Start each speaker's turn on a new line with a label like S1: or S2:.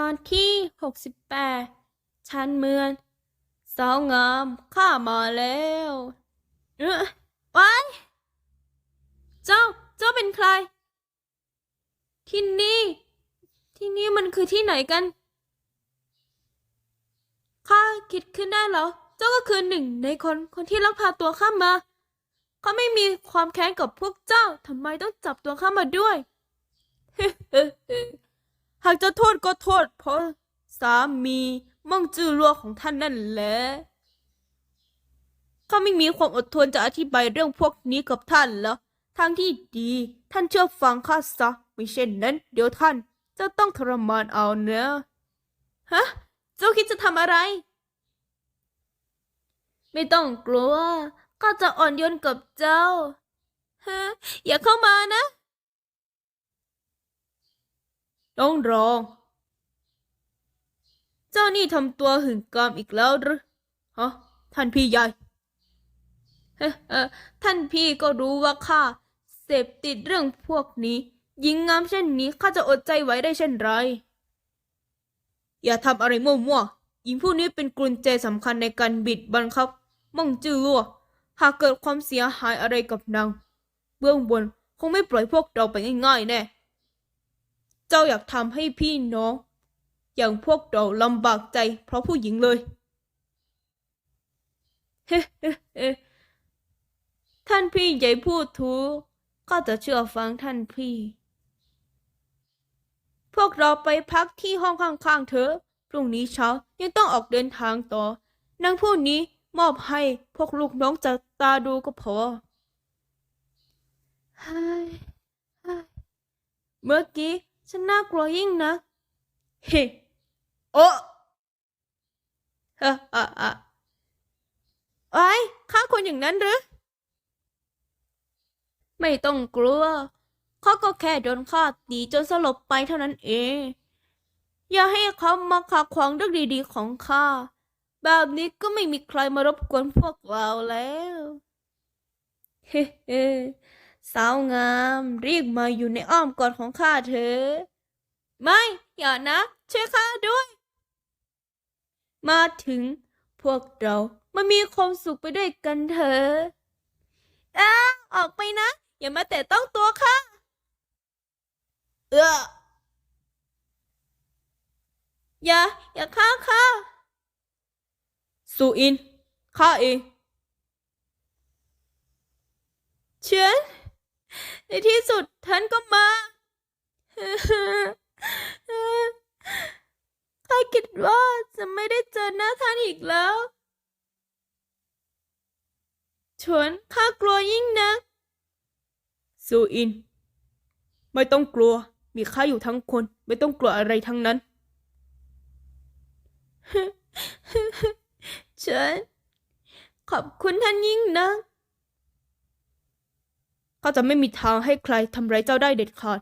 S1: ตอนที่หกสิบแปดชันเมืองสาวงามข้ามาแล้วเออไว้ายเจ้า เจ้าเป็นใคร ที่นี่ ที่นี่มันคือที่ไหนกัน ข้าคิดขึ้นได้แล้วเจ้าก็คือหนึ่งในคนคนที่ลักพาตัวข้ามาเขาไม่มีความแค้นกับพวกเจ้า ทำไมต้องจับตัวข้ามาด้วย หากจะโทษก็โทษเพราะสามีม่องจื้อรัวของท่านนั่นแหละข้าไม่มีความอดทนจะอธิบายเรื่องพวกนี้กับท่านแล้ว ทางที่ดี ท่านเชื่อฟังข้าซะไม่เช่นนั้น เดี๋ยวท่านจะต้องทรมานเอาเนะฮะ เจ้าคิดจะทำอะไร ไม่ต้องกลัวข้าจะอ่อนโยนกับเจ้า ฮะ อย่าเข้ามานะ ต้องรอง เจ้านี่ทำตัวหึงกามอีกแล้วหรือฮะท่านพี่ใหญ่ท่านพี่ก็รู้ว่าข้าเสพติดเรื่องพวกนี้หญิงงามเช่นนี้ข้าจะอดใจไว้ได้เช่นไร อย่าทำอะไรมั่วๆหญิงผู้นี้เป็นกุญแจสำคัญในการบิดบังคับม่งจื้อลัวหากเกิดความเสียหายอะไรกับนางเบื้องบนคงไม่ปล่อยพวกเราไปง่ายๆแน่ เจ้าอยากทำให้พี่น้อง อย่างพวกเราลำบากใจเพราะผู้หญิงเลยเฮ้เฮ้เฮ้ท่านพี่ใหญ่พูดถูกก็จะเชื่อฟังท่านพี่ พวกเราไปพักที่ห้องข้างๆเถอะพรุ่งนี้เช้ายังต้องออกเดินทางต่อนางผู้นี้มอบให้พวกลูกน้องจับตาดูก็พอเฮ้ยเฮ้ยเมื่อกี้ ฉันน่ากลัวยิ่งนะเฮ้โอ้ฮ่าฮ่าฮ่าไอ้ยฆ่าคนอย่างนั้นหรือ ไม่ต้องกลัวเขาก็แค่โดนฆ่าตีจนสลบไปเท่านั้นเอง อย่าให้เขามาขัดขวางเรื่องดีๆของข้า แบบนี้ก็ไม่มีใครมารบกวนพวกเราแล้ว เฮ้เฮ้ สาวงามรีบมาอยู่ในอ้อมกอดของข้าเถอะไม่ อย่านะ ช่วยข้าด้วย มาถึงพวกเรามามีความสุขไปด้วยกันเถอะอ้าออกไปนะ อย่ามาแต่ต้องตัวข้าเอออย่า อย่าฆ่าข้าสุอินข้าเองเชิญใน ที่สุดท่านก็มาข้าคิดว่าจะไม่ได้เจอหน้าท่านอีกแล้วชวนข้ากลัวยิ่งนักซูอิน ไม่ต้องกลัว มีข้าอยู่ทั้งคน ไม่ต้องกลัวอะไรทั้งนั้นเชิญขอบคุณท่านยิ่งนัก ข้าจะไม่มีทางให้ใครทำร้ายเจ้าได้เด็ดขาด